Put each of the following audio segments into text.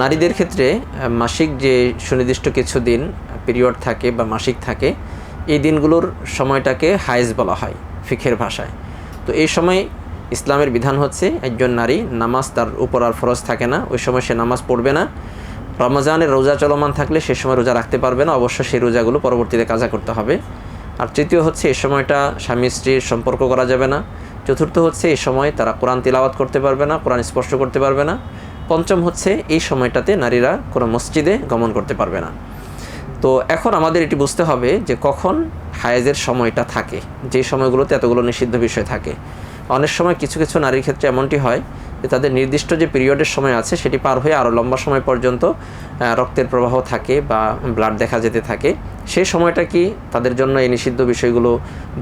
নারীদের ক্ষেত্রে মাসিক যে সুনির্দিষ্ট কিছু দিন পিরিয়ড থাকে বা মাসিক থাকে, এই দিনগুলোর সময়টাকে হায়েজ বলা হয় ফিখের ভাষায়। তো এই সময় ইসলামের বিধান হচ্ছে একজন নারী নামাজ তার উপর আর ফরজ থাকে না, ওই সময় সে নামাজ পড়বে না। রমজানের রোজা চলমান থাকলে সে সময় রোজা রাখতে পারবে না, অবশ্য সেই রোজাগুলো পরবর্তীতে কাজা করতে হবে। আর তৃতীয় হচ্ছে এই সময়টা স্বামী স্ত্রীর সম্পর্ক করা যাবে না। চতুর্থ হচ্ছে এই সময় তারা কোরআন তিলাওয়াত করতে পারবে না, কোরআন স্পর্শ করতে পারবে না। পঞ্চম হচ্ছে এই সময়টাতে নারীরা কোনো মসজিদে গমন করতে পারবে না। তো এখন আমাদের এটি বুঝতে হবে যে কখন হায়েজের সময়টা থাকে, যে সময়গুলোতে এতগুলো নিষিদ্ধ বিষয় থাকে। অনেক সময় কিছু কিছু নারীর ক্ষেত্রে এমনটি হয় যে তাদের নির্দিষ্ট যে পিরিয়ডের সময় আছে সেটি পার হয়ে আরও লম্বা সময় পর্যন্ত রক্তের প্রবাহ থাকে বা ব্লাড দেখা যেতে থাকে। সেই সময়টা কি তাদের জন্য এই নিষিদ্ধ বিষয়গুলো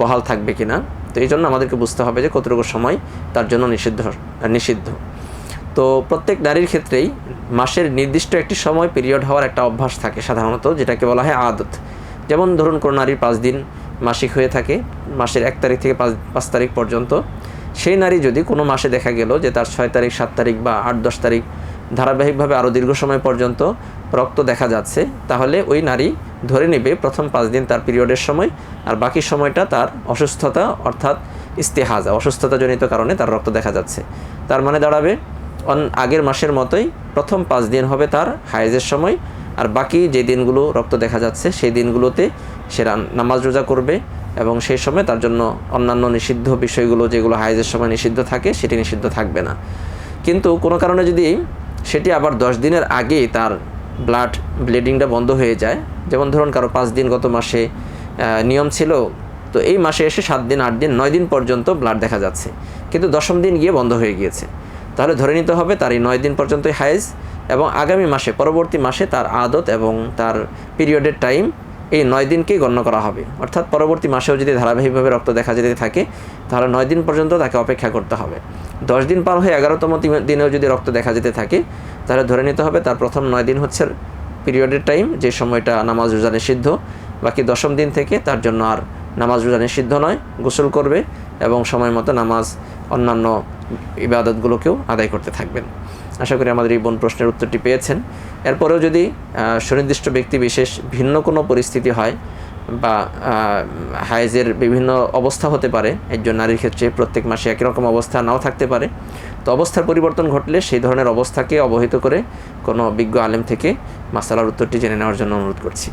বহাল থাকবে কি না তো এই জন্য আমাদেরকে বুঝতে হবে যে কতটুকু সময় তার জন্য নিষিদ্ধ নিষিদ্ধ। তো প্রত্যেক নারীর ক্ষেত্রেই মাসের নির্দিষ্ট একটি সময় পিরিয়ড হওয়ার একটা অভ্যাস থাকে সাধারণত, যেটাকে বলা হয় আদত। যেমন ধরুন কোনো নারীর পাঁচ দিন মাসিক হয়ে থাকে, মাসের এক তারিখ থেকে পাঁচ পাঁচ তারিখ পর্যন্ত। সেই নারী যদি কোনো মাসে দেখা গেল যে তার ছয় তারিখ, সাত তারিখ বা আট, দশ তারিখ ধারাবাহিকভাবে আরও দীর্ঘ সময় পর্যন্ত রক্ত দেখা যাচ্ছে, তাহলে ওই নারী ধরে নেবে প্রথম পাঁচ দিন তার পিরিয়ডের সময়, আর বাকি সময়টা তার অসুস্থতা অর্থাৎ ইস্তেহাজা, অসুস্থতাজনিত কারণে তার রক্ত দেখা যাচ্ছে। তার মানে দাঁড়াবে আগের মাসের মতোই প্রথম পাঁচ দিন হবে তার হায়েজের সময়। আর বাকি যে দিনগুলো রক্ত দেখা যাচ্ছে, সেই দিনগুলোতে সে নামাজ রোজা করবে এবং সেই সময় তার জন্য অন্যান্য নিষিদ্ধ বিষয়গুলো যেগুলো হায়েজের সময় নিষিদ্ধ থাকে, সেটি নিষিদ্ধ থাকবে না। কিন্তু কোনো কারণে যদি সেটি আবার দশ দিনের আগেই তার ব্লাড ব্লিডিংটা বন্ধ হয়ে যায়, যেমন ধরুন কারও পাঁচ দিন গত মাসে নিয়ম ছিল, তো এই মাসে এসে সাত দিন, আট দিন, নয় দিন পর্যন্ত ব্লাড দেখা যাচ্ছে। কিন্তু দশম দিন গিয়ে বন্ধ হয়ে গিয়েছে। তাহলে ধরে নিতে হবে তার এই নয় দিন পর্যন্তই হায়েজ এবং আগামী মাসে, পরবর্তী মাসে তার আদত এবং তার পিরিয়ডের টাইম এই নয় দিনকেই গণ্য করা হবে। অর্থাৎ পরবর্তী মাসেও যদি ধারাবাহিকভাবে রক্ত দেখা যেতে থাকে, তাহলে নয় দিন পর্যন্ত তাকে অপেক্ষা করতে হবে। দশ দিন পার হয়ে এগারোতম দিনে- দিনেও যদি রক্ত দেখা যেতে থাকে, তাহলে ধরে নিতে হবে তার প্রথম নয় দিন হচ্ছে পিরিয়ডের টাইম যে সময়টা নামাজ রোজা নিষিদ্ধ। বাকি দশম দিন থেকে তার জন্য আর নামাজ রোজা নিষিদ্ধ নয়, গোসল করবে। এবং সময় মতো নামাজ অন্যান্য ইবাদতগুলোকেও আদায় করতে থাকবেন। আশা করি আমাদের এই বোন প্রশ্নের উত্তরটি পেয়েছেন। এরপরেও যদি সুনির্দিষ্ট ব্যক্তি বিশেষ ভিন্ন কোনো পরিস্থিতি হয় বা হাইজের বিভিন্ন অবস্থা হতে পারে, একজন নারীর ক্ষেত্রে প্রত্যেক মাসে একই রকম অবস্থা নাও থাকতে পারে, তো অবস্থার পরিবর্তন ঘটলে সেই ধরনের অবস্থাকে অবহিত করে কোনো বিজ্ঞ আলেম থেকে মাসালার উত্তরটি জেনে নেওয়ার জন্য অনুরোধ করছি।